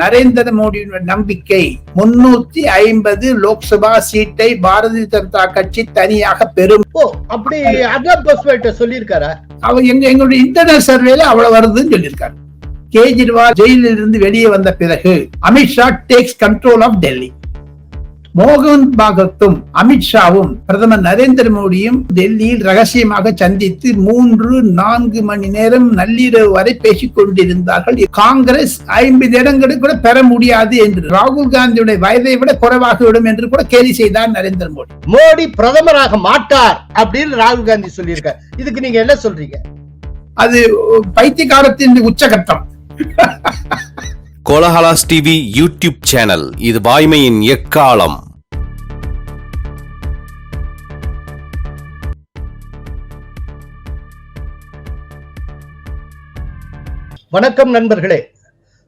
நரேந்திர மோடியின் நம்பிக்கை. முன்னூத்தி ஐம்பது லோக்சபா சீட்டை பாரதிய ஜனதா கட்சி தனியாக பெறும். அப்படி சொல்லியிருக்காரா? அவர் எங்க எங்களுடைய இன்டர்னல் சர்வேல அவ்வளவு வருதுன்னு சொல்லியிருக்காரு. கேஜ்ரிவால் ஜெயிலில் இருந்து வெளியே வந்த பிறகு Amit Shah takes control of Delhi மோகன் பாகத்தும் அமித்ஷாவும் பிரதமர் நரேந்திர மோடியும் டெல்லியில் ரகசியமாக சந்தித்து மூன்று நான்கு மணி நேரம் நள்ளிரவு வரை பேசிக் கொண்டிருந்தார்கள். காங்கிரஸ் ஐம்பது இடங்களை கூட பெற முடியாது என்று ராகுல் காந்தியுடைய வயதை விட குறைவாகிவிடும் என்று கூட கேலி செய்தார் நரேந்திர மோடி. மோடி பிரதமராக மாட்டார் அப்படின்னு ராகுல் காந்தி சொல்லியிருக்காரு. இதுக்கு நீங்க என்ன சொல்றீங்க? அது பைத்தியகாரத்தின் உச்சகட்டம். கோலஹலாஸ் டிவி யூடியூப் சேனல் இது வாய்மையின் எக்காலம். வணக்கம் நண்பர்களே.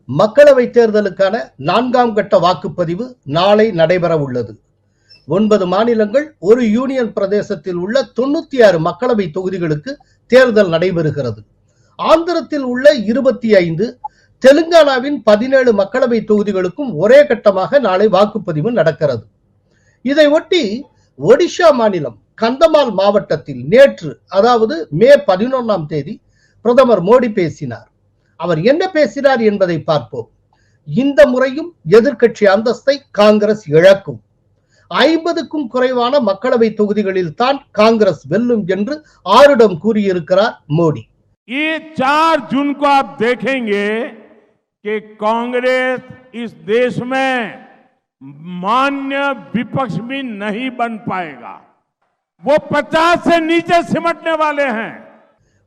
மக்களவை தேர்தலுக்கான நான்காம் கட்ட வாக்குப்பதிவு நாளை நடைபெற உள்ளது. ஒன்பது மாநிலங்கள் ஒரு யூனியன் பிரதேசத்தில் உள்ள தொண்ணூத்தி ஆறு மக்களவை தொகுதிகளுக்கு தேர்தல் நடைபெறுகிறது. ஆந்திரத்தில் உள்ள இருபத்தி ஐந்து தெலுங்கானாவின் பதினேழு மக்களவை தொகுதிகளுக்கும் ஒரே கட்டமாக நாளை வாக்குப்பதிவு நடக்கிறது. இதை ஒட்டி ஒடிஷா மாநிலம் கந்தமால் மாவட்டத்தில் நேற்று அதாவது மே பதினொன்றாம் தேதி பிரதமர் மோடி பேசினார். அவர் என்ன பேசினார் என்பதை பார்ப்போம் இந்த முறையும் எதிர்க்கட்சி அந்தஸ்தை காங்கிரஸ் இழக்கும் ஐம்பதுக்கும் குறைவான மக்களவை தொகுதிகளில் தான் காங்கிரஸ் வெல்லும் என்று ஆருடம் கூறியிருக்கிறார் மோடி ये चार जून को आप देखेंगे कि कांग्रेस इस देश में मान्य विपक्ष भी नहीं बन पाएगा वो 50 से नीचे सिमटने वाले हैं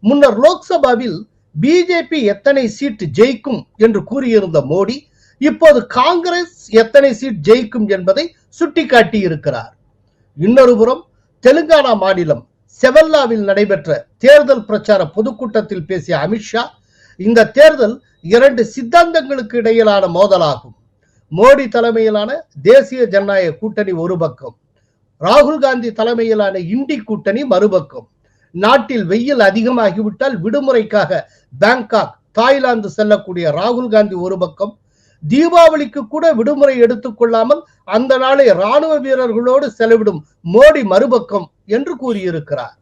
முன்னர் லோக்சபாவில் பிஜேபி எத்தனை சீட் ஜெயிக்கும் என்று கூறியிருந்த மோடி இப்போது காங்கிரஸ் எத்தனை சீட் ஜெயிக்கும் என்பதை சுட்டிக்காட்டி இருக்கிறார் இன்னொரு புறம் தெலுங்கானா மாநிலம் செவல்லாவில் நடைபெற்ற தேர்தல் பிரச்சார பொதுக்கூட்டத்தில் பேசிய அமித்ஷா இந்த தேர்தல் இரண்டு சித்தாந்தங்களுக்கு இடையிலான மோதலாகும். மோடி தலைமையிலான தேசிய ஜனநாயக கூட்டணி ஒரு பக்கம் ராகுல் காந்தி தலைமையிலான இண்டி கூட்டணி மறுபக்கம். நாட்டில் வெயில் அதிகமாகிவிட்டால் விடுமுறைக்காக பேங்காக் தாய்லாந்து செல்லக்கூடிய ராகுல் காந்தி ஒரு பக்கம் தீபாவளிக்கு கூட விடுமுறை எடுத்துக்கொள்ளாமல் அந்த நாளை ராணுவ வீரர்களோடு செலவிடும் மோடி மறுபக்கம் என்று கூறியிருக்கிறார்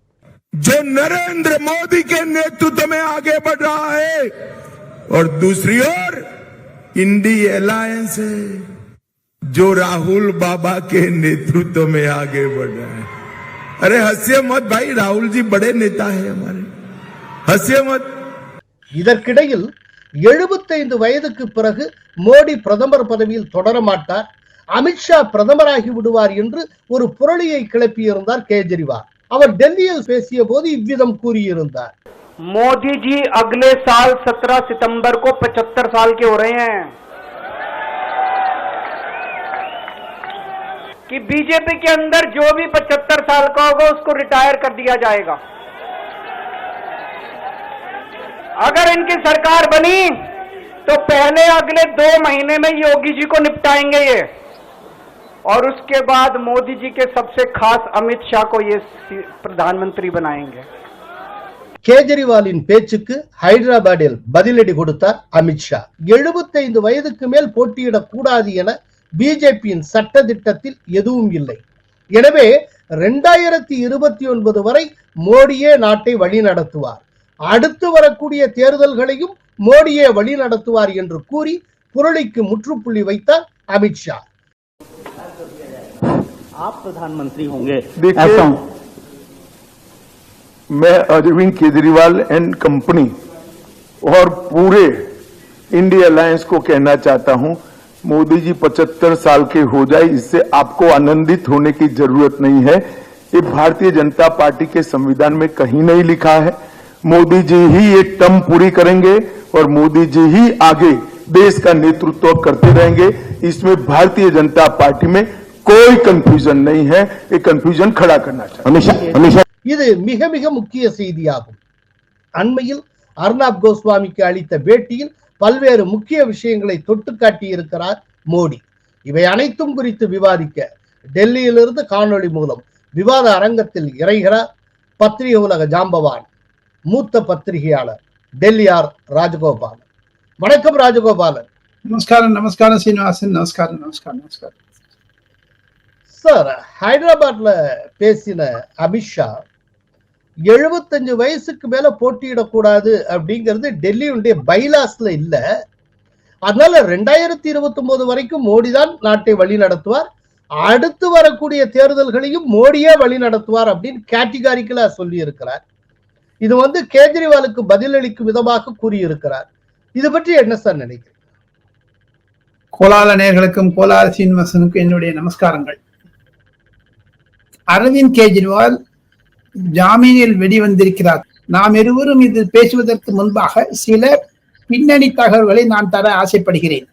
जो नरेंद्र मोदी के नेतृत्व में आगे बढ़ रहा है और दूसरी ओर इंडी अलायंस है जो राहुल बाबा के नेतृत्व में आगे बढ़ रहा है अरे हंसिए मत भाई राहुल जी बड़े नेता है हमारे हंसिए मत இதற்கிடையில் எழுபத்தைந்து வயதுக்கு பிறகு மோடி பிரதமர் பதவியில் தொடர மாட்டார் அமித்ஷா பிரதமராகி விடுவார் என்று ஒரு புரளியை கிளப்பியிருந்தார் கேஜ்ரிவால் அவர் டெல்லியில் பேசிய போது இவ்விதம் கூறியிருந்தார் मोदी जी अगले साल 17 सितंबर को 75 साल के हो रहे कि बीजेपी के अंदर जो भी 75 साल का होगा उसको रिटायर कर दिया जाएगा अगर इनकी सरकार बनी तो पहले अगले दो महीने में योगी जी को निपटाएंगे ये और उसके बाद मोदी जी के सबसे खास अमित शाह को ये प्रधानमंत्री बनाएंगे கேஜ்ரிவாலின் பேச்சுக்கு ஹைதராபாத்தில் பதிலடி கொடுத்தார் அமித்ஷா எழுபத்தைந்து வயதுக்கு மேல் போட்டியிடக் கூடாது என பிஜேபியின் சட்ட திட்டத்தில் எதுவும் இல்லை எனவே இரண்டாயிரத்தி இருபத்தி ஒன்பது வரை மோடியே நாட்டை வழி நடத்துவார் அடுத்து வரக்கூடிய தேர்தல்களையும் மோடியே வழி நடத்துவார் என்று கூறி புரளிக்கு முற்றுப்புள்ளி வைத்தார் அமித்ஷா आप प्रधानमंत्री होंगे देखिए, ऐसा मैं अरविंद केजरीवाल एंड कंपनी और पूरे इंडिया अलायंस को कहना चाहता हूं मोदी जी 75 साल के हो जाए इससे आपको आनंदित होने की जरूरत नहीं है ये भारतीय जनता पार्टी के संविधान में कहीं नहीं लिखा है मोदी जी ही ये टर्म पूरी करेंगे और मोदी जी ही आगे देश का नेतृत्व करते रहेंगे इसमें भारतीय जनता पार्टी में कोई कंफ्यूजन नहीं है ये कंफ्यूजन खड़ा करना चाहिए अमित शाह अमित शाह இது மிக மிக முக்கிய செய்தியாகும் அண்மையில் அர்னாப் கோஸ்வாமிக்கு அளித்த பேட்டியில் பல்வேறு முக்கிய விஷயங்களை தொட்டு காட்டியிருக்கிறார் மோடி. இவை அனைத்தும் குறித்து விவாதிக்க டெல்லியிலிருந்து காணொளி மூலம் விவாத அரங்கத்தில் இறைகிறார் பத்திரிகை உலக ஜாம்பவான் மூத்த பத்திரிகையாளர் டெல்லியார் ராஜகோபாலன். வணக்கம் ராஜகோபாலன். நமஸ்காரம் நமஸ்காரம் சீனிவாசன் நமஸ்காரம் நமஸ்காரம் நமஸ்காரம். சார் ஹைதராபாத்ல பேசின அமித்ஷா எழுபத்தஞ்சு வயசுக்கு மேல போட்டியிடக்கூடாது அப்படிங்கிறது டெல்லியுடைய பைலாஸ்ல இல்ல. அதனால ரெண்டாயிரத்தி இருபத்தி ஒன்பது வரைக்கும் மோடி தான் நாட்டை வழி நடத்துவார். அடுத்து வரக்கூடிய தேர்தல்களையும் மோடியே வழி நடத்துவார் அப்படின்னு கேட்டிகாரிக்கலா சொல்லி இருக்கிறார் இது வந்து கேஜ்ரிவாலுக்கு பதிலளிக்கும் விதமாக கூறியிருக்கிறார். இது பற்றி என்ன சார் நினைக்கிறேன் கோலால நேர்களுக்கும் கோலால சீனிவாசனுக்கும் என்னுடைய நமஸ்காரங்கள். அரவிந்த் கெஜ்ரிவால் ஜாமீனில் வெளிவந்திருக்கிறார். நாம் இருவரும் இது பேசுவதற்கு முன்பாக சில பின்னணி தகவல்களை நான் தர ஆசைப்படுகிறேன்.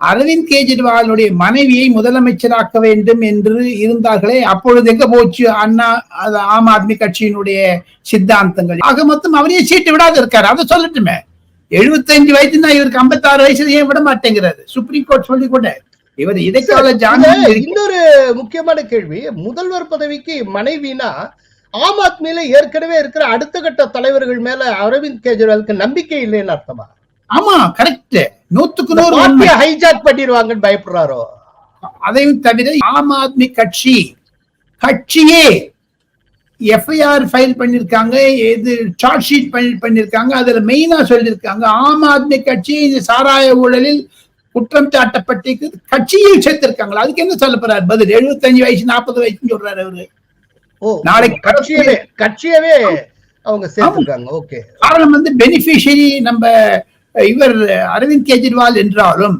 அரவிந்த் கெஜ்ரிவாலுடைய மனைவியை முதலமைச்சராக்க வேண்டும் என்று இருந்தார்களே அப்பொழுது எங்க போச்சு? அண்ணா ஆம் ஆத்மி கட்சியினுடைய சித்தாந்தங்கள். ஆக மொத்தம் அவரையே சீட்டு விடாது இருக்காரு அதை சொல்லட்டுமே. எழுபத்தஞ்சு வயசு தான் இவருக்கு 56 வயசுல ஏன் விட மாட்டேங்கிறாரு? சுப்ரீம் கோர்ட் சொல்லி கூட. இவர் இடைக்கால இன்னொரு முக்கியமான கேள்வி முதல்வர் பதவிக்கு மனைவினா ஆம் ஆத்மியில ஏற்கனவே இருக்கிற அடுத்த கட்ட தலைவர்கள் மேல அரவிந்த் கெஜ்ரிவாலுக்கு நம்பிக்கை இல்லைன்னு அர்த்தமா? ஆமா கரெக்ட் நூத்துக்கு நூறு ஹைஜாக் பண்ணிடுவாங்கன்னு பயப்படுறாரோ? அதையும் தவிர ஆம் ஆத்மி கட்சி கட்சியே எஃப்ஐஆர் ஃபைல் பண்ணிருக்காங்க இது சார்ஜ் ஷீட் பண்ணிருக்காங்க அதுல மெயினா சொல்லியிருக்காங்க ஆம் ஆத்மி கட்சி இந்த சாராய ஊழலில் குற்றம் சாட்டப்பட்டிருக்கு கட்சியில் சேர்த்திருக்காங்களா? அதுக்கு என்ன சொல்ல போறாரு? பதில் 75 வயசு நாற்பது வயசுன்னு சொல்றாரு அவரு. நாளைக்கு கட்சியவே கட்சியவே அவங்க சேர்த்துருக்காங்க ஓகே. காரணம் வந்து பெனிஃபிஷியரி நம்ம இவர் அரவிந்த் கெஜ்ரிவால் என்றாலும்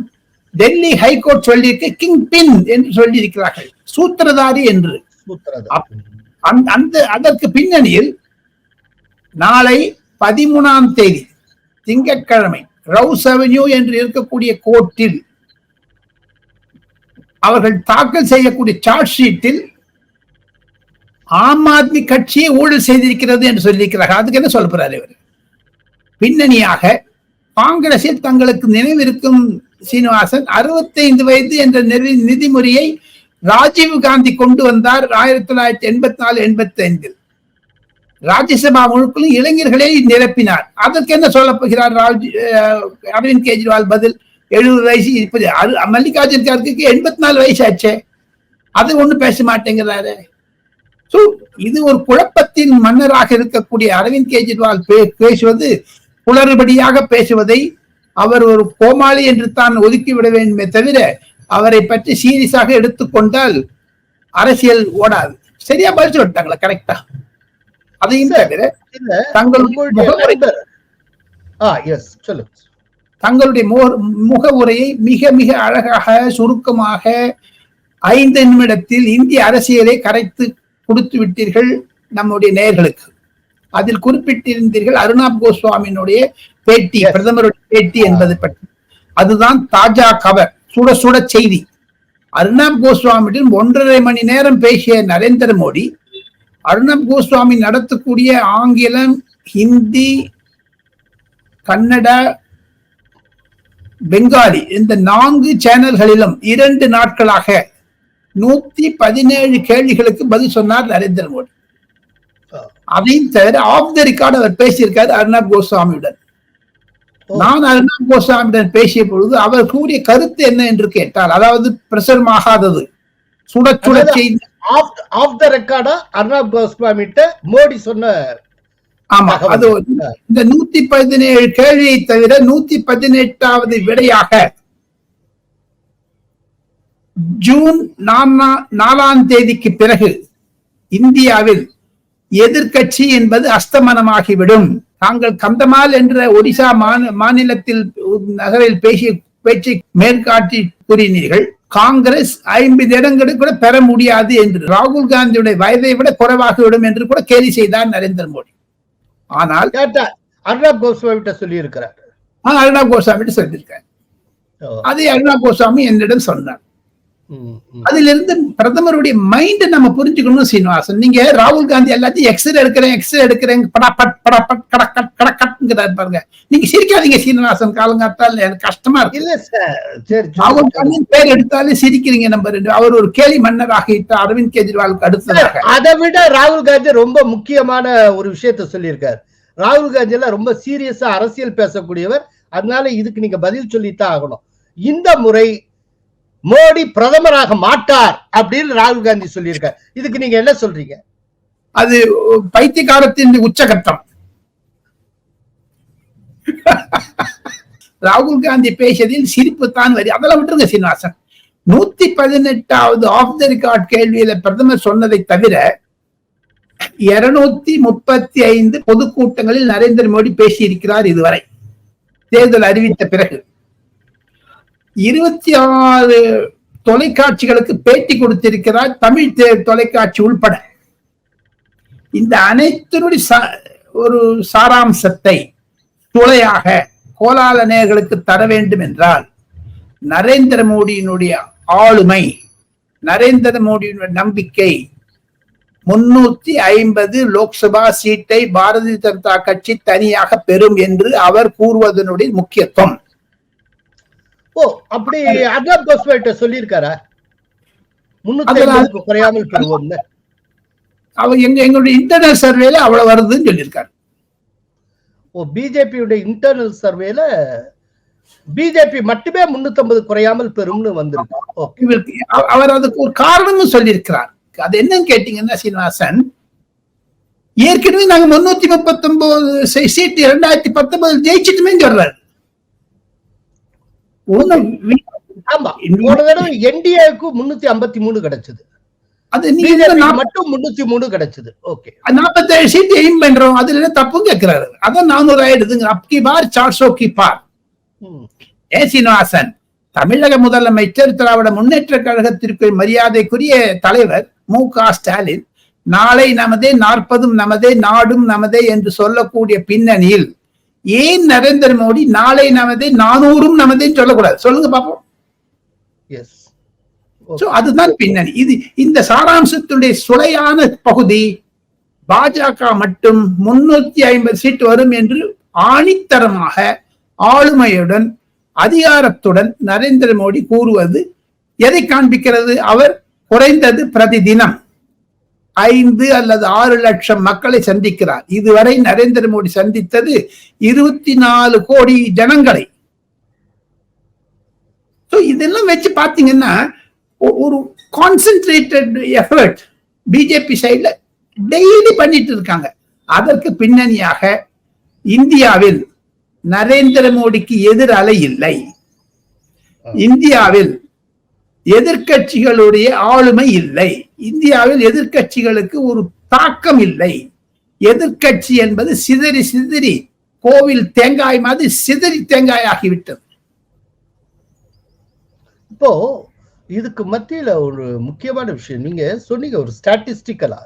டெல்லி ஹைகோர்ட் சொல்லியிருக்க கிங் பின் என்று சொல்லியிருக்கிறார்கள். சூத்திரதாரி என்று. அந்த அதற்கு பின்னணியில் நாளை பதிமூணாம் தேதி திங்கட்கிழமை ரவுஸ் அவென்யூ என்று இருக்கக்கூடிய கோர்ட்டில் அவர்கள் தாக்கல் செய்யக்கூடிய சார்ஜ் ஷீட்டில் ஆம் ஆத்மி கட்சியை ஊழல் செய்திருக்கிறது என்று சொல்லியிருக்கிறார்கள். அதுக்கு என்ன சொல்ல போறாரு இவர்? பின்னணியாக காங்கிரஸில் தங்களுக்கு நினைவிருக்கும் சீனிவாசன் 65 வயது என்ற நிதி நிதிமுறையை ராஜீவ் காந்தி கொண்டு வந்தார் ஆயிரத்தி தொள்ளாயிரத்தி எண்பத்தி நாலு எண்பத்தி ஐந்தில். ராஜ்யசபா முழுக்களும் இளைஞர்களை நிரப்பினார். அதற்கு என்ன சொல்ல போகிறார் ராஜ் அஹ், அரவிந்த் கெஜ்ரிவால் பதில்? எழுபது வயசு இப்படி மல்லிகார்ஜுன் கார்கேக்கு எண்பத்தி நாலு வயசு ஆச்சே. அது ஒண்ணும் பேச மாட்டேங்கிறாரு. சோ இது ஒரு குழப்பத்தின் மன்னராக இருக்கக்கூடிய அரவிந்த் கெஜ்ரிவால் பேசுவது குளறுபடியாக பேசுவதை அவர் ஒரு கோமாளி என்று தான் ஒதுக்கிவிட வேண்டுமே தவிர அவரை பற்றி சீரியஸாக எடுத்துக்கொண்டால் அரசியல் ஓடாது. சரியா பதில் சொல்லிட்டாங்களா? கரெக்டா அதையும் தவிர தங்களுடைய தங்களுடைய முக- முகவுரையை மிக மிக அழகாக சுருக்கமாக ஐந்து நிமிடத்தில் இந்திய அரசியலை கரைத்து கொடுத்து விட்டீர்கள் நம்முடைய நேயர்களுக்கு அதில் குறிப்பிட்டிருந்தீர்கள் அருணாப் கோஸ்வாமியினுடைய பேட்டி. பிரதமருடைய பேட்டி என்பதை பற்றி. அதுதான் தாஜா கவர் சுட சுட செய்தி. அருணாப் கோஸ்வாமியிடம் ஒன்றரை மணி நேரம் பேசிய நரேந்திர மோடி அருணாப் கோஸ்வாமி நடத்தக்கூடிய ஆங்கிலம் ஹிந்தி கன்னடா பெங்காலி இந்த நான்கு சேனல்களிலும் இரண்டு நாட்களாக நூத்தி பதினேழு கேள்விகளுக்கு பதில் சொன்னார் நரேந்திர மோடி அதையும் தவிர ஆஃப் த ரெக்கார்டு அவர் பேசியிருக்காரு அர்ணாப் கோஸ்வாமியுடன். நான் அர்ணாப் கோஸ்வாமியுடன் பேசிய பொழுது அவர் கூறிய கருத்து என்ன என்று கேட்டால் அதாவது பிரசுரமாகாதது சுட சுட செய்தி ஆஃப் த ரெக்கார்டா அர்ணாப் கோஸ்வாமிட்ட மோடி சொன்ன ஆமா. அது இந்த நூத்தி பதினேழு கேள்வியை தவிர நூத்தி பதினெட்டாவது விடையாக ஜூன் நாலாம் தேதிக்கு பிறகு இந்தியாவில் எதிர்க்கட்சி என்பது அஸ்தமனமாகிவிடும். தாங்கள் கந்தமால் என்ற ஒடிசா மாநி- மாநிலத்தில் நகரில் பேசிய பேச்சை மேற்காட்டி கூறினீர்கள். காங்கிரஸ் ஐம்பது இடங்களை கூட பெற முடியாது என்று ராகுல் காந்தியுடைய வயதை விட குறைவாகிவிடும் என்று கூட கேலி செய்தார் நரேந்திர மோடி. ஆனால் அர்ணாப் கோஸ்வாமிட்ட சொல்லி இருக்கிறார் நான் அருணா கோஸ்வாமி சொல்லியிருக்கேன் அதை அருணா கோஸ்வாமி என்னிடம் சொன்னார். அதிலிருந்து பிரதமருடைய மைண்ட் நம்ம புரிஞ்சுக்கணும் சீனிவாசன். நீங்க ராகுல் காந்தி எல்லாத்தையும் எக்ஸ்ரே எடுக்கிறேன் எக்ஸ்ரே எடுக்கிறேன் படாபட் படாபட் கடக்கட் கடக்கட்ங்கிறாரு பாருங்க. நீங்க சிரிக்காதீங்க சீனிவாசன் காலங்காத்தால் எனக்கு கஷ்டமா இருக்கு. இல்ல சார் ராகுல். காந்தி பேர் எடுத்தாலே சிரிக்கிறீங்க நம்ம ரெண்டு அவர் ஒரு கேலி மன்னராக அரவிந்த் கெஜ்ரிவாலுக்கு அடுத்ததாக அதை விட ராகுல் காந்தி ரொம்ப முக்கியமான ஒரு விஷயத்த சொல்லியிருக்காரு. ராகுல் காந்தி எல்லாம் ரொம்ப சீரியஸா அரசியல் பேசக்கூடியவர். அதனால இதுக்கு நீங்க பதில் சொல்லித்தான் ஆகணும். இந்த முறை மோடி பிரதமராக மாட்டார் அப்படின்னு ராகுல் காந்தி சொல்லியிருக்கார். இதுக்கு நீங்க என்ன சொல்றீங்க? அது பைத்தியகாரத்தின் உச்சகட்டம். ராகுல் காந்தி பேசியதில் சிரிப்பு தான் வரி. அதெல்லாம் விட்டுருங்க சீனிவாசன். நூத்தி பதினெட்டாவது ஆஃப் த ரெக்கார்ட் கேள்வியில பிரதமர் சொன்னதை தவிர இருநூத்தி முப்பத்தி ஐந்து பொதுக்கூட்டங்களில் நரேந்திர மோடி பேசியிருக்கிறார் இதுவரை. தேர்தல் அறிவித்த பிறகு. இருபத்தி ஆறு தொலைக்காட்சிகளுக்கு பேட்டி கொடுத்திருக்கிறார் தமிழ் தே- தொலைக்காட்சி உள்பட. இந்த அனைத்தினுடைய ஒரு சாராம்சத்தை துளையாக கோலால நேயர்களுக்கு தர வேண்டும் என்றால் நரேந்திர மோடியினுடைய ஆளுமை நரேந்திர மோடியினுடைய நம்பிக்கை முன்னூத்தி ஐம்பது லோக்சபா சீட்டை பாரதிய ஜனதா கட்சி தனியாக பெறும் என்று அவர் கூறுவதனுடைய முக்கியத்துவம். ஓ அப்படி அதான் போஸ்ட்மேட்ட சொல்லியிருக்காரா? முன்னூத்தி குறையாமல் பெறுவோம்னு அவர் எங்க எங்களுடைய இன்டர்னல் சர்வேல அவ்வளவு வருதுன்னு சொல்லியிருக்காரு. ஓ பிஜேபியுடைய இன்டர்னல் சர்வேல பிஜேபி மட்டுமே 350 குறையாமல் பெறும்னு வந்திருக்கு. அவர் அதுக்கு ஒரு காரணமும் சொல்லியிருக்கிறார். அது என்னன்னு கேட்டீங்கன்னா சீனிவாசன் ஏற்கனவே நாங்க முன்னூத்தி முப்பத்தி ஒன்பது சீட் இரண்டாயிரத்தி பத்தொன்பது ஜெயிச்சிட்டுமே சொல்றாரு. ஆமா. போன தடவை என்டிஏக்கு முன்னூத்தி ஐம்பத்தி மூணு கிடைச்சது. அது நீங்க மட்டும் முன்னூத்தி மூணு கிடைச்சது. ஓகே. நாற்பத்தேழு சீட் எய்ம் பண்றோம் அதுல என்ன தப்பும் கேட்கிறாரு அதான் நானூறு ஆயிடுதுங்க அப்கி பார் சார்சோ கி பார். ஏ சீனிவாசன் தமிழக முதலமைச்சர் திராவிட முன்னேற்ற கழகத்திற்கு மரியாதைக்குரிய தலைவர் மு க ஸ்டாலின் நாளை நமதே நாற்பதும் நமதே நாடும் நமதே என்று சொல்லக்கூடிய பின்னணியில் ஏன் நரேந்திர மோடி நாளை நமதே நானூறும் நமதேன்னு சொல்லக்கூடாது? சொல்லுங்க பாப்போம். அதுதான் பின்னணி. இது இந்த சாராம்சத்துடைய சுளையான பகுதி பாஜக மட்டும் முன்னூத்தி ஐம்பது சீட் வரும் என்று ஆணித்தரமாக ஆளுமையுடன் அதிகாரத்துடன் நரேந்திர மோடி கூறுவது எதை காண்பிக்கிறது? அவர் குறைந்தது பிரதிதினம். ஐந்து அல்லது ஆறு லட்சம் மக்களை சந்திக்கிறார். இதுவரை நரேந்திர மோடி சந்தித்தது இருபத்தி நாலு கோடி ஜனங்களை. இதெல்லாம் வச்சு பாத்தீங்கன்னா ஒ- ஒரு கான்சென்ட்ரேட்டட் எஃபர்ட் பிஜேபி சைடுல டெய்லி பண்ணிட்டு இருக்காங்க. அதற்கு பின்னணியாக இந்தியாவில் நரேந்திர மோடிக்கு எதிர் அலை இல்லை இந்தியாவில் எதிர்க்கட்சிகளுடைய ஆளுமை இல்லை. இந்தியாவில் எதிர்க்கட்சிகளுக்கு ஒரு தாக்கம் இல்லை. எதிர்க்கட்சி என்பது சிதறி சிதறி கோவில் தேங்காய் மாதிரி சிதறி தேங்காய் ஆகிவிட்டது இப்போ இதுக்கு மத்தியில ஒரு முக்கியமான விஷயம். நீங்க சொன்னீங்க ஒரு ஸ்டாட்டிஸ்டிக்கலா.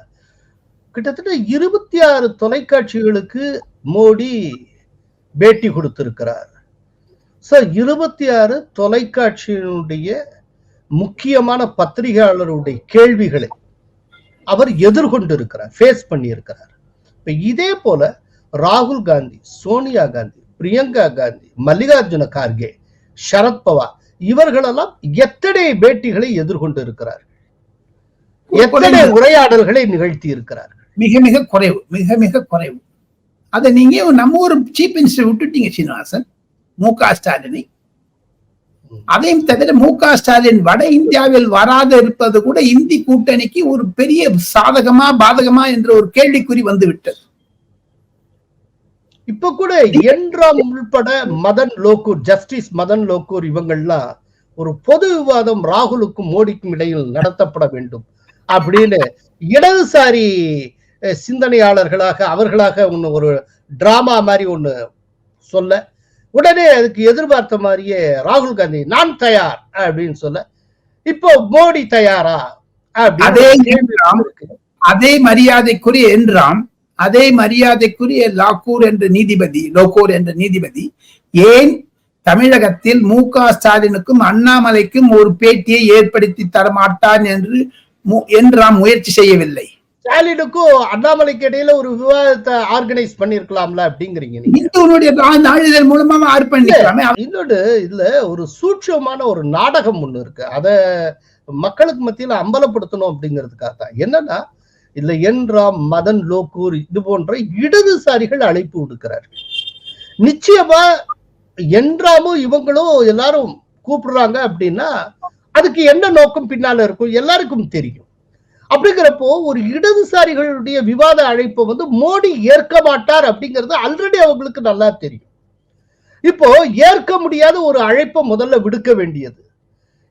கிட்டத்தட்ட இருபத்தி ஆறு தொலைக்காட்சிகளுக்கு மோடி பேட்டி கொடுத்திருக்கிறார். சார் இருபத்தி ஆறு தொலைக்காட்சியினுடைய முக்கியமான பத்திரிகையாளருடைய கேள்விகளை அவர் எதிர்கொண்டிருக்கிறார் ஃபேஸ் பண்ணியிருக்கிறார். இப்ப இதே போல ராகுல் காந்தி சோனியா காந்தி பிரியங்கா காந்தி மல்லிகார்ஜுன கார்கே சரத்பவார் இவர்களெல்லாம் எத்தனை பேட்டிகளை எதிர்கொண்டு இருக்கிறார்கள் எத்தனை உரையாடல்களை நிகழ்த்தி இருக்கிறார்கள் மிக மிக குறைவு மிக மிக குறைவு. அதை நீங்க நம்ம ஒரு சீஃப் மினிஸ்டர் விட்டுட்டீங்க சீனிவாசன் மு க ஸ்டாலினை. அதையும் தவிர மு க ஸ்டாலின் வட இந்தியாவில் வராது இருப்பது கூட இந்தி கூட்டணிக்கு ஒரு பெரிய சாதகமா பாதகமா என்ற ஒரு கேள்விக்குறி வந்து விட்டது இப்ப கூட என்றாம் உள்பட மதன் லோக்கூர் ஜஸ்டிஸ் மதன் லோக்கூர் இவங்கள்லாம் ஒரு பொது விவாதம் ராகுலுக்கும் மோடிக்கும் இடையில் நடத்தப்பட வேண்டும் அப்படின்னு இடதுசாரி சிந்தனையாளர்களாக அவர்களாக ஒண்ணு ஒரு டிராமா மாதிரி ஒன்னு சொல்ல உடனே அதுக்கு எதிர்பார்த்த மாதிரியே ராகுல் காந்தி நான் தயார் அப்படின்னு சொல்ல இப்போ மோடி தயாரா அதே. அதே மரியாதைக்குரிய என்றாம் அதே மரியாதைக்குரிய லாக்கூர் என்ற நீதிபதி லோகூர் என்ற நீதிபதி ஏன் தமிழகத்தில் மு க ஸ்டாலினுக்கும் அண்ணாமலைக்கும் ஒரு பேட்டியை ஏற்படுத்தி தரமாட்டான் என்று என்றாம் முயற்சி செய்யவில்லை ஸ்டாலினுக்கும் அண்ணாமலைக்கு இடையில ஒரு விவாதத்தை ஆர்கனைஸ் பண்ணிருக்கலாம்ல அப்படிங்கிறீங்க நாளிதழ் மூலமா இன்னொன்று இதுல ஒரு சூட்சமான ஒரு நாடகம் ஒண்ணு இருக்கு. அத மக்களுக்கு மத்தியில அம்பலப்படுத்தணும் அப்படிங்கிறதுக்காக தான். என்னன்னா இதுல என்றாம் மதன் லோக்கூர் இது போன்ற இடதுசாரிகள் அழைப்பு விடுக்கிறார்கள் நிச்சயமா என்றாமும் இவங்களும் எல்லாரும் கூப்பிடுறாங்க அப்படின்னா அதுக்கு என்ன நோக்கம் பின்னால இருக்கும்? எல்லாருக்கும் தெரியும். அப்படிங்கிறப்போ ஒரு இடதுசாரிகளுடைய விவாத அழைப்பை வந்து மோடி ஏற்க மாட்டார் அப்படிங்கிறது ஆல்ரெடி அவங்களுக்கு நல்லா தெரியும். இப்போ ஏற்க முடியாத ஒரு அழைப்பை முதல்ல விடுக்க வேண்டியது.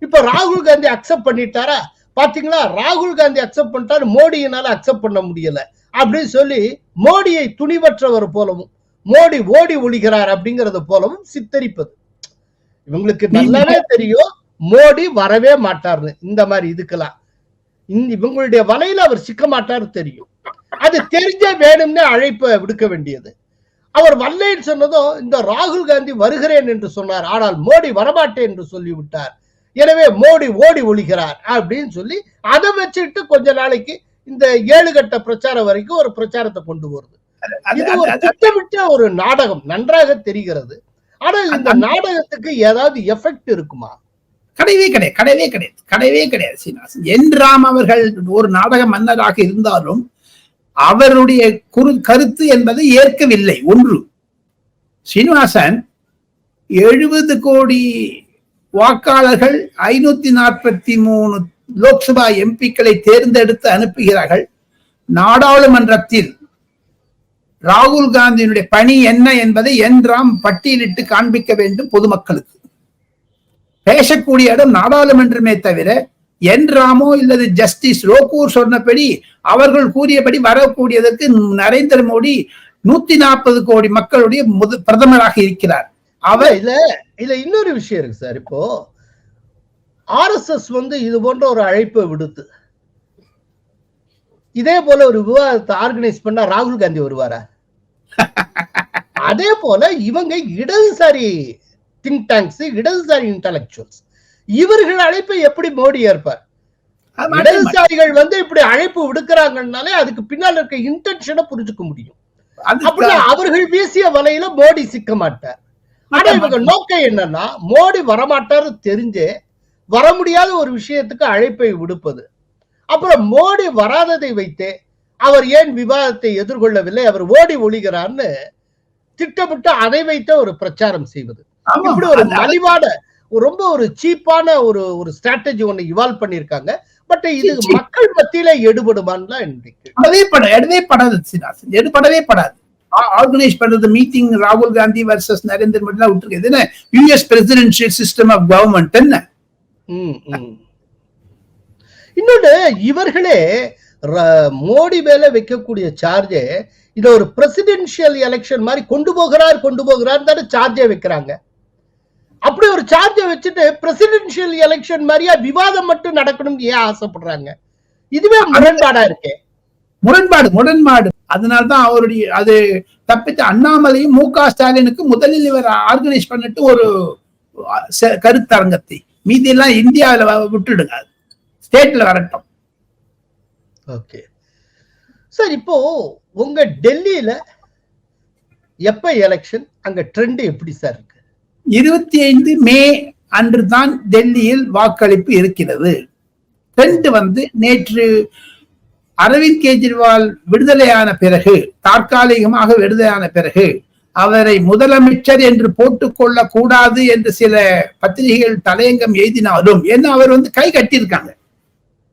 இப்ப ராகுல் காந்தி அக்செப்ட் பண்ணிட்டாரா? பாத்தீங்களா? ராகுல் காந்தி அக்செப்ட் பண்ணிட்டாரு மோடியினால அக்செப்ட் பண்ண முடியல. அப்படின்னு சொல்லி மோடியை துணிவற்றவர் போலவும் மோடி ஓடி ஒளிகிறார் அப்படிங்கறது போலவும் சித்தரிப்பது. இவங்களுக்கு நல்லாவே தெரியும் மோடி வரவே மாட்டார்னு. இந்த மாதிரி இதுக்கெல்லாம். இவங்களுடைய வலையில அவர் சிக்க மாட்டாரு தெரியும். அது தெரிஞ்சே வேணும்னே அழைப்பை விடுக்க வேண்டியது. அவர் வல்லேன்னு சொன்னதும் இந்த ராகுல் காந்தி வருகிறேன் என்று சொன்னார். ஆனால் மோடி வரமாட்டேன் என்று சொல்லிவிட்டார். எனவே மோடி ஓடி ஒளிகிறார் அப்படின்னு சொல்லி அதை வச்சுட்டு கொஞ்ச நாளைக்கு இந்த ஏழு கட்ட பிரச்சாரம் வரைக்கும் ஒரு பிரச்சாரத்தை கொண்டு வருது இது ஒரு திட்டமிட்ட ஒரு நாடகம். நன்றாக தெரிகிறது. ஆனால் இந்த நாடகத்துக்கு ஏதாவது எஃபெக்ட் இருக்குமா? கிடையவே கிடையாது கிடையவே கிடையாது கிடையவே கிடையாது சீனிவாசன் என் ராம் அவர்கள் ஒரு நாடக மன்னராக இருந்தாலும் அவருடைய குரு கருத்து என்பதை ஏற்கவில்லை ஒன்று. சீனிவாசன் எழுபது கோடி வாக்காளர்கள் ஐநூத்தி நாற்பத்தி மூணு லோக்சபா எம்பிக்களை தேர்ந்தெடுத்து அனுப்புகிறார்கள். நாடாளுமன்றத்தில் ராகுல் காந்தியினுடைய பணி என்ன என்பதை என் ராம் பட்டியலிட்டு காண்பிக்க வேண்டும் பொதுமக்களுக்கு. பேசக்கூடிய இடம் நாடாளுமன்றமே தவிர என் ராமோ இல்லது ஜஸ்டிஸ் ரோகூர் சொன்னபடி அவர்கள் கூறியபடி வரக்கூடியதற்கு நரேந்திர மோடி நூத்தி நாற்பது கோடி மக்களுடைய முத பிரதமராக இருக்கிறார். அவர் இல்ல இல்ல இன்னொரு விஷயம் இருக்கு சார். இப்போ ஆர்எஸ்எஸ் வந்து இது போன்ற ஒரு அழைப்பை விடுத்து இதே போல ஒரு விவாதத்தை ஆர்கனைஸ் பண்ணா ராகுல் காந்தி வருவாரா? அதே போல இவங்க இடதுசாரி திங்க் டேங்க்ஸ் இடதுசாரி இன்டலெக்சுவல்ஸ் இவர்கள் அழைப்பை எப்படி மோடி ஏற்பார்? இடதுசாரிகள் வந்து இப்படி அழைப்பு விடுக்கிறாங்கன்னாலே அதுக்கு பின்னால் இருக்க இன்டென்ஷனை புரிஞ்சுக்க முடியும். அப்படின்னா அவர்கள் வீசிய வலையில மோடி சிக்க மாட்டார். ஆனா இவங்க நோக்கம் என்னன்னா மோடி வரமாட்டாரு தெரிஞ்சே வர முடியாத ஒரு விஷயத்துக்கு அழைப்பை விடுப்பது. அப்புறம் மோடி வராததை வைத்தே அவர் ஏன் விவாதத்தை எதிர்கொள்ளவில்லை? அவர் ஓடி ஒளிகிறார்னு திட்டமிட்டு அதை வைத்த ஒரு பிரச்சாரம் செய்வது. இப்படி ஒரு மலிவான ரொம்ப ஒரு சீப்பான ஒரு ஒரு ஸ்ட்ராட்டஜி ஒன்னு இவால்வ் பண்ணிருக்காங்க பட் இது. மக்கள் மத்தியில எடுபடுமான்னு இன்றைக்கு படவே பட எடுவே படாது எடுபடவே படாது. ஆர்கனைஸ் பண்றது மீட்டிங் ராகுல் காந்தி வர்சஸ் நரேந்திர மோடி எல்லாம் விட்டுருக்கு என்ன? US presidential system of government என்ன. இன்னொன்னு இவர்களே மோடி மேல வைக்கக்கூடிய சார்ஜே இத ஒரு பிரசிடென்சியல் எலெக்ஷன் மாதிரி கொண்டு போகிறார் கொண்டு போகிறார் தானே சார்ஜே வைக்கிறாங்க. அப்படி ஒரு சார்ஜை வச்சுட்டு பிரசிடென்சியல் எலெக்ஷன் மாதிரியா விவாதம் மட்டும் நடக்கணும்னு ஏன் ஆசைப்படுறாங்க? இதுவே முரண்பாடா இருக்கே. முரண்பாடு முரண்பாடு. அதனால்தான் அவருடைய அது தப்பித்த அண்ணாமலையும் மு க ஸ்டாலினுக்கு முதலில் இவர் ஆர்கனைஸ் பண்ணிட்டு ஒரு கருத்தரங்கத்தை. மீதி எல்லாம் இந்தியாவில விட்டுடுங்க ஸ்டேட்ல வரட்டும். ஓகே. சார் இப்போ உங்க டெல்லியில எப்ப எலெக்ஷன் அங்க ட்ரெண்ட் எப்படி சார் இருக்கு? இருபத்தி ஐந்து மே அன்று தான் டெல்லியில் வாக்களிப்பு இருக்கிறது. ட்ரெண்ட் வந்து நேற்று அரவிந்த் கெஜ்ரிவால் விடுதலையான பிறகு தற்காலிகமாக விடுதலையான பிறகு அவரை முதலமைச்சர் என்று போட்டுக்கொள்ள கூடாது என்று சில பத்திரிகைகள் தலையங்கம் எழுதினாலும் என்ன அவர் வந்து கை கட்டியிருக்காங்க.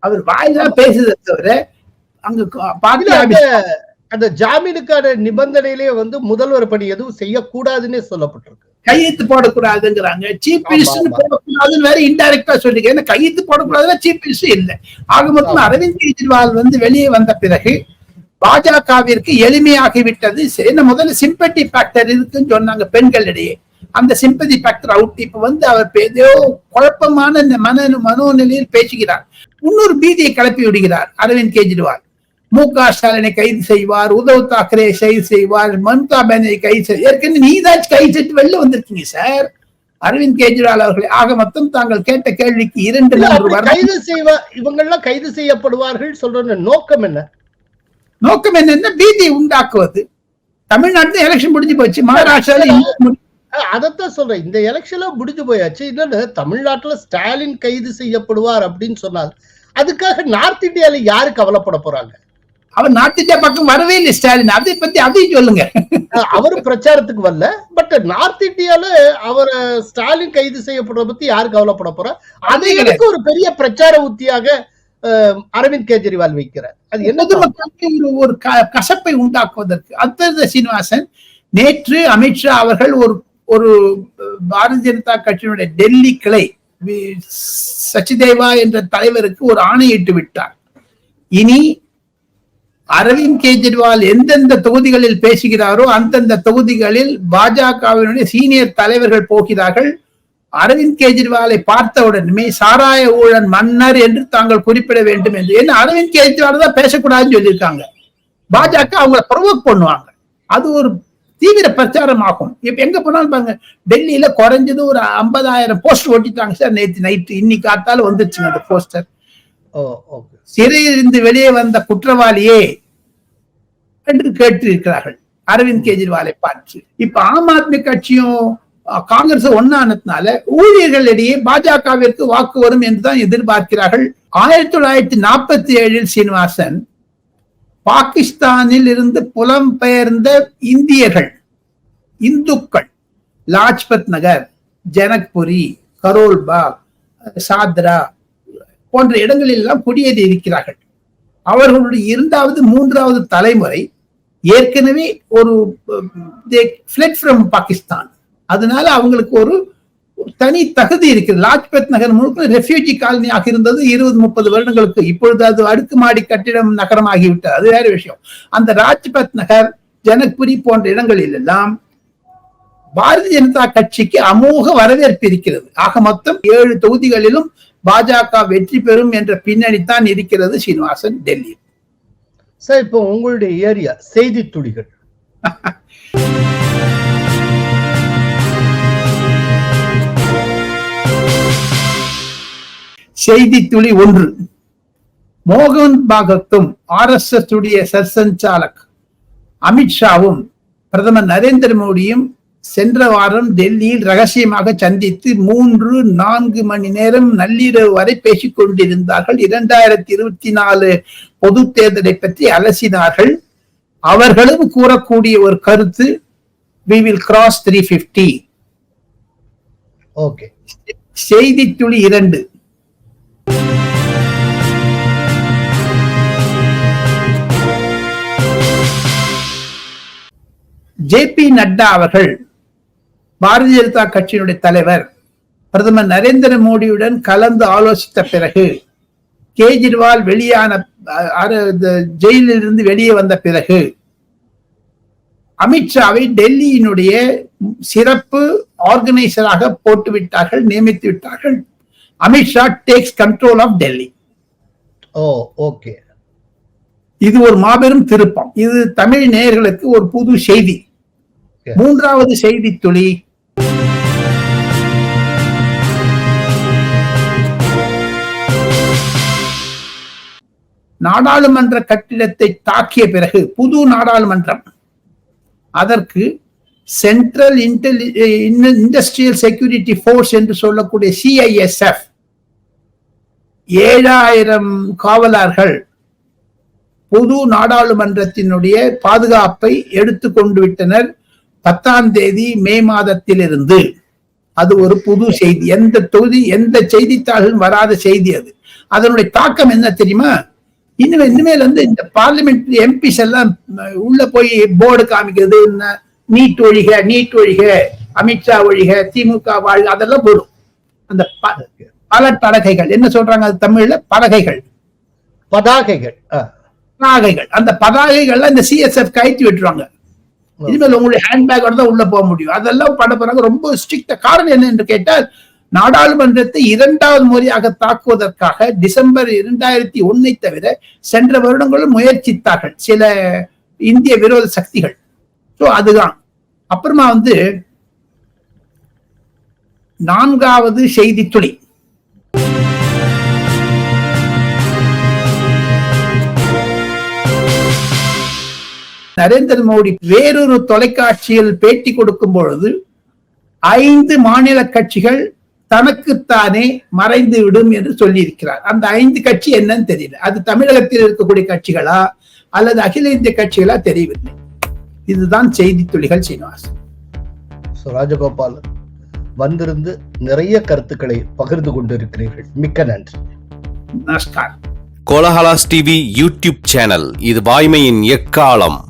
அவர் வாயிலாம் பேசுறதை தவிர அங்கு பார்ட்டி அந்த ஜாமீனுக்கான நிபந்தனையிலேயே வந்து முதல்வர் பணி எதுவும் செய்யக்கூடாதுன்னே சொல்லப்பட்டிருக்கு. கையெழுத்து போடக்கூடாதுங்கிறாங்க. ஆமா, மினிஸ்டர். போடக்கூடாதுன்னு வேற இன்டைரக்டா சொல்லிருக்கேன் ஏன்னா கையெழுத்து போடக்கூடாதுன்னா சீஃப் மினிஸ்டர் இல்ல. ஆக மொத்தம். அரவிந்த் கெஜ்ரிவால் வந்து வெளியே வந்த பிறகு பாஜகவிற்கு எளிமையாகிவிட்டது. என்ன முதல்ல சிம்பத்தி ஃபேக்டர் இருக்குன்னு சொன்னாங்க பெண்களிடையே. அந்த சிம்பதி ஃபேக்டர் அவுட் இப்ப வந்து அவர் ஏதோ குழப்பமான இந்த மன மனோநிலையில் பேசுகிறார். இன்னொரு பீதியை கிளப்பி விடுகிறார் அரவிந்த் கெஜ்ரிவால். மு க ஸ்டாலினை கைது செய்வார் உத்தவ் தாக்கரே கைது செய்வார் மம்தா பானர்ஜி கைது செய்வார் ஏற்கனவே நீதாச்சும் கைது செய்து வெளில வந்திருக்கீங்க சார். அரவிந்த் கெஜ்ரிவால் அவர்களே ஆக மொத்தம் தாங்கள் கேட்ட கேள்விக்கு இரண்டு மூன்று கைது செய்வா இவங்க எல்லாம் கைது செய்யப்படுவார்கள் சொல்ற நோக்கம் என்ன? நோக்கம் என்னன்னா பீதியை உண்டாக்குவது. தமிழ்நாட்டுல எலெக்ஷன் முடிஞ்சு போச்சு மகாராஷ்டிரால அதைத்தான் சொல்றேன். இந்த எலெக்ஷன்ல முடிஞ்சு போயாச்சு. இன்னொன்னு தமிழ்நாட்டுல ஸ்டாலின் கைது செய்யப்படுவார் அப்படின்னு சொன்னார் அதுக்காக நார்த் இந்தியால யாரு கவலைப்பட போறாங்க? அவர் நார்த் பக்கம் வரவே இல்லை ஸ்டாலின். அதை பத்தி அதையும் சொல்லுங்க. அஹ் அவரு பிரச்சாரத்துக்கு வரல. பட் நார்த் இந்தியால அவர் ஸ்டாலின் கைது செய்யப்படுறத பத்தி யாரு கவலைப்பட போறா? அதை எனக்கு ஒரு பெரிய பிரச்சார உத்தியாக அரவிந்த் கெஜ்ரிவால் வைக்கிறார். அது என்ன பொதுமக்களுக்கு ஒரு கசப்பை உண்டாக்குவதற்கு. அத்தந்த சீனிவாசன் நேற்று அமித்ஷா அவர்கள் ஒரு ஒரு பாரதிய ஜனதா கட்சியினுடைய டெல்லி கிளை சச்சிதேவா என்ற தலைவருக்கு ஒரு ஆணையிட்டு விட்டார். இனி அரவிந்த் கெஜ்ரிவால் எந்தெந்த தொகுதிகளில் பேசுகிறாரோ அந்தந்த தொகுதிகளில் பாஜகவினுடைய சீனியர் தலைவர்கள் போகிறார்கள். அரவிந்த் கெஜ்ரிவாலை பார்த்தவுடனே சாராய ஊழல் மன்னர் என்று தாங்கள் குறிப்பிட வேண்டும் என்று. ஏன்னா அரவிந்த் கெஜ்ரிவால் தான் பேசக்கூடாதுன்னு சொல்லியிருக்காங்க. பாஜக அவங்களை ப்ரொவோக் பண்ணுவாங்க. அது ஒரு தீவிர பிரச்சாரம் ஆகும் இப்ப எங்க போனாலும் பாருங்க டெல்லியில குறைஞ்சது ஒரு ஐம்பதாயிரம் போஸ்டர் ஒட்டிட்டாங்க சார் நேற்று நைட்டு. இன்னைக்கு காத்தாலும் வந்துருச்சுங்க அந்த போஸ்டர் சிறையிலிருந்து வெளியே வந்த குற்றவாளியே என்று கேட்டிருக்கிறார்கள். அரவிந்த் கெஜ்ரிவாலை பார்த்து. இப்ப ஆம் ஆத்மி கட்சியும் காங்கிரஸ் ஒன்னானதுனால ஊழியர்களிடையே பாஜகவிற்கு வாக்கு வரும் என்றுதான் எதிர்பார்க்கிறார்கள். ஆயிரத்தி தொள்ளாயிரத்தி நாற்பத்தி ஏழில் சீனிவாசன் பாகிஸ்தானில் இருந்து புலம்பெயர்ந்த இந்தியர்கள் இந்துக்கள் லாஜ்பத் நகர் ஜனக்புரி கரோல்பாக் சாத்ரா போன்ற இடங்களில் எல்லாம் குடியேறி இருக்கிறார்கள். அவர்களுடைய இரண்டாவது மூன்றாவது தலைமுறை ஏற்கனவே ஒரு ஃபிளட் ஃப்ரம் பாகிஸ்தான் அதனால அவங்களுக்கு ஒரு தனி தகுதி இருக்கிறது லாஜ்பத் நகர் முழுக்க ரெஃப்யூஜி காலனியாக இருந்தது இருபது முப்பது வருடங்களுக்கு. இப்பொழுது அது அடுக்குமாடி கட்டிடம் நகரமாகிவிட்டது. அது வேற விஷயம். அந்த ராஜ்பத் நகர் ஜனக்புரி போன்ற இடங்களில் எல்லாம் பாரதிய ஜனதா கட்சிக்கு அமோக வரவேற்பு இருக்கிறது. ஆக மொத்தம் ஏழு தொகுதிகளிலும் பாஜக வெற்றி பெறும் என்ற பின்னணி தான் இருக்கிறது சீனிவாசன் டெல்லி. சார் இப்போ உங்களுடைய ஏரியா செய்தி துளிகள். செய்தி துளி ஒன்று. மோகன் பாகத்தும் ஆர் எஸ் எஸ் உடைய சர்சஞ்சாலக் அமித்ஷாவும் பிரதமர் நரேந்திர மோடியும் சென்ற வாரம் டெல்லியில் ரகசியமாக சந்தித்து மூன்று நான்கு மணி நேரம் நள்ளிரவு வரை பேசிக் கொண்டிருந்தார்கள். இரண்டாயிரத்தி இருபத்தி நாலு பொது தேர்தலை பற்றி அலசினார்கள். அவர்களும் கூறக்கூடிய ஒரு கருத்து we will cross three fifty okay செய்தி துளி இரண்டு. ஜே பி நட்டா அவர்கள் பாரதிய ஜனதா கட்சியினுடைய தலைவர் பிரதமர் நரேந்திர மோடியுடன் கலந்து ஆலோசித்த பிறகு கேஜ்ரிவால் வெளியான ஜெயிலிலிருந்து வெளியே வந்த பிறகு அமித்ஷாவை டெல்லியினுடைய சிறப்பு ஆர்கனைசராக போட்டு விட்டார்கள் நியமித்து விட்டார்கள். Amit Shah takes control of Delhi oh okay. இது ஒரு மாபெரும் திருப்பம். இது தமிழ் நேயர்களுக்கு ஒரு புது செய்தி. மூன்றாவது செய்தி துளி நாடாளுமன்ற கட்டிடத்தை தாக்கிய பிறகு புது நாடாளுமன்றம் அதற்கு central intelli industrial security force என்று சொல்லக்கூடிய சிஐஎஸ்எஃப் ஏழாயிரம் காவலர்கள் புது நாடாளுமன்றத்தினுடைய பாதுகாப்பை எடுத்து கொண்டு விட்டனர். பத்தாம் தேதி மே மாதத்திலிருந்து. அது ஒரு புது செய்தி. எந்த தொகுதி எந்த செய்தித்தாளும் வராத செய்தி அது. அதனுடைய தாக்கம் என்ன தெரியுமா? இனிமே இனிமேல் வந்து இந்த பார்லிமெண்ட் எம்பிஸ் எல்லாம் உள்ள போய் போர்டு காமிக்கிறது நீட் ஒழிக நீட் ஒழிக அமித்ஷா ஒழிக திமுக வாழ்க அதெல்லாம் போடும். அந்த பல பலகைகள். என்ன சொல்றாங்க அது தமிழ்ல? பலகைகள். பதாகைகள். பதாகைகள். அந்த பதாகைகள்லாம் இந்த சிஎஸ்எஃப் கயற்றி விட்டுருவாங்க. இனிமேல் உங்களுடைய ஹேண்ட்பேக்கோட தான் உள்ள போக முடியும். அதெல்லாம் பண்ண போறாங்க ரொம்ப ஸ்ட்ரிக்ட் காரணம் என்ன என்று கேட்டால் நாடாளுமன்றத்தை இரண்டாவது முறையாக தாக்குவதற்காக டிசம்பர் இரண்டாயிரத்தி ஒன்னை தவிர சென்ற வருடங்களும் முயற்சித்தார்கள். சில இந்திய விரோத சக்திகள். ஸோ அதுதான். அப்புறமா வந்து நான்காவது செய்தி துளி நரேந்திர மோடி வேறொரு தொலைக்காட்சியில் பேட்டி கொடுக்கும் பொழுது ஐந்து மாநில கட்சிகள் தனக்குத்தானே மறைந்து விடும் என்று சொல்லியிருக்கிறார். அந்த ஐந்து கட்சி என்னன்னு தெரியல. அது தமிழகத்தில் இருக்கக்கூடிய கட்சிகளா அல்லது அகில இந்திய கட்சிகளா தெரியவில்லை. இதுதான் செய்தி துளிகள் சீனிவாசன். ஸோ ராஜகோபாலன் வந்திருந்து நிறைய கருத்துக்களை பகிர்ந்து கொண்டிருக்கிறீர்கள். மிக்க நன்றி. நமஸ்காரம். கோலஹலாஸ் டிவி யூடியூப் சேனல் இது வாய்மையின் எக்காலம்.